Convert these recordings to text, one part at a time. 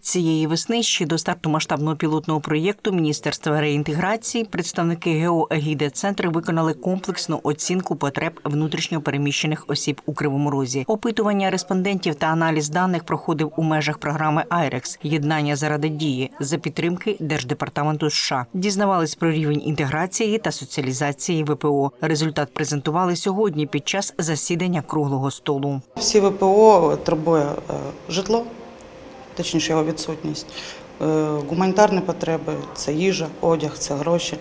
Цієї весни ще до старту масштабного пілотного проєкту Міністерства реінтеграції представники ГЕО «Егіде Центр виконали комплексну оцінку потреб внутрішньо переміщених осіб у Кривому Розі. Опитування респондентів та аналіз даних проходив у межах програми «Айрекс» єднання заради дії за підтримки Держдепартаменту США. Дізнавались про рівень інтеграції та соціалізації ВПО. Результат презентували сьогодні під час засідання круглого столу. Всі ВПО турбує е, житло, точніше його відсутність, е, гуманітарні потреби це їжа, одяг, це гроші.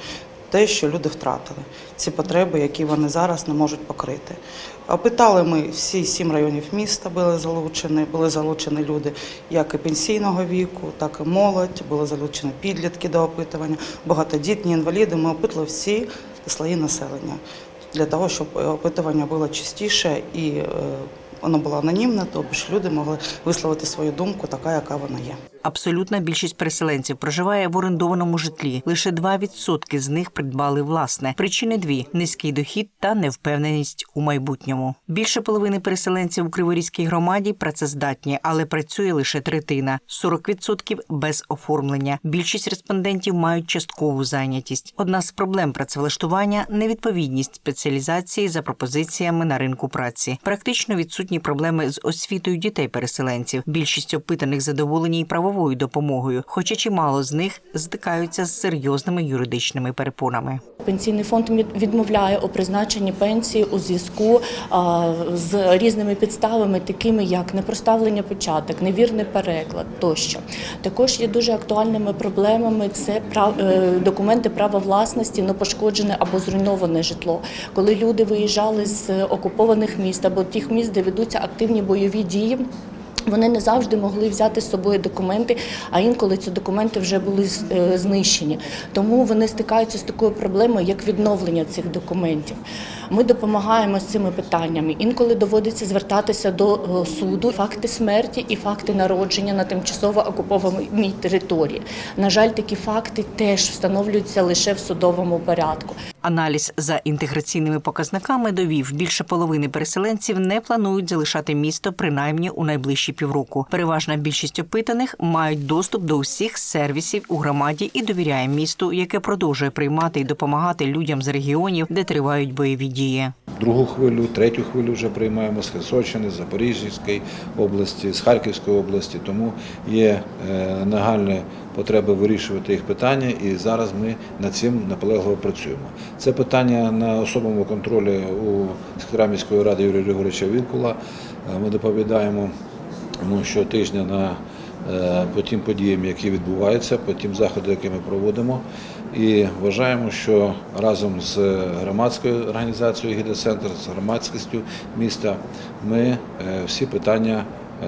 Те, що люди втратили, ці потреби, які вони зараз не можуть покрити. Опитали ми всі сім районів міста, були залучені, були залучені люди як і пенсійного віку, так і молодь, були залучені підлітки до опитування, багатодітні інваліди. Ми опитали всі слої населення для того, щоб е, опитування було чистіше і воно було анонімне, тобто люди могли висловити свою думку, така, яка вона є. Абсолютна більшість переселенців проживає в орендованому житлі. Лише 2% з них придбали власне. Причини дві: низький дохід та невпевненість у майбутньому. Більше половини переселенців у Криворізькій громаді працездатні, але працює лише третина 40% без оформлення. Більшість респондентів мають часткову зайнятість. Одна з проблем працевлаштування невідповідність спеціалізації за пропозиціями на ринку праці. Практично відсутні проблеми з освітою дітей переселенців. Більшість опитаних задоволені й правовою допомогою, хоча чимало з них стикаються з серйозними юридичними перепонами. Пенсійний фонд відмовляє у призначенні пенсії у зв'язку з різними підставами, такими як непроставлення початок, невірний переклад тощо. Також є дуже актуальними проблемами це е, документи права власності на пошкоджене або зруйноване житло. Коли люди виїжджали з окупованих міст або тих міст, де ведуться активні бойові дії. Вони не завжди могли взяти з собою документи, а інколи ці документи вже були е, знищені. Тому вони стикаються з такою проблемою, як відновлення цих документів. Ми допомагаємо з цими питаннями. Інколи доводиться звертатися до е, суду. Факти смерті і факти народження на тимчасово окупованій території. На жаль, такі факти теж встановлюються лише в судовому порядку. Аналіз за інтеграційними показниками довів, більше половини переселенців не планують залишати місто принаймні у найближчі півроку. Переважна більшість опитаних мають доступ до усіх сервісів у громаді і довіряє місту, яке продовжує приймати і допомагати людям з регіонів, де тривають бойові дії. Другу хвилю, третю хвилю вже приймаємо з Херсонщини, з області, з Харківської області. Тому є е, нагальна потреба вирішувати їх питання, і зараз ми над цим наполегливо працюємо. Це питання на особовому контролі у секретаря міської ради Юрія Григоровича Вілкула. Е, Ми доповідаємо йому щотижня на е, по тим подіям, які відбуваються, по тим заходам, які ми проводимо. І вважаємо, що разом з громадською організацією «Гідроцентр», з громадськістю міста ми е, всі питання е,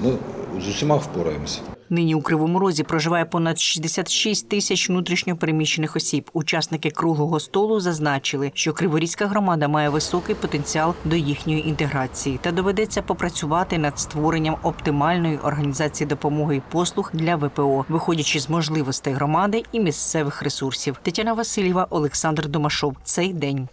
ми з усіма впораємося. Нині у Кривому Розі проживає понад 66 тисяч внутрішньо переміщених осіб. Учасники круглого столу зазначили, що Криворізька громада має високий потенціал до їхньої інтеграції та доведеться попрацювати над створенням оптимальної організації допомоги і послуг для ВПО, виходячи з можливостей громади і місцевих ресурсів. Тетяна Васильєва, Олександр Домашов. Цей день.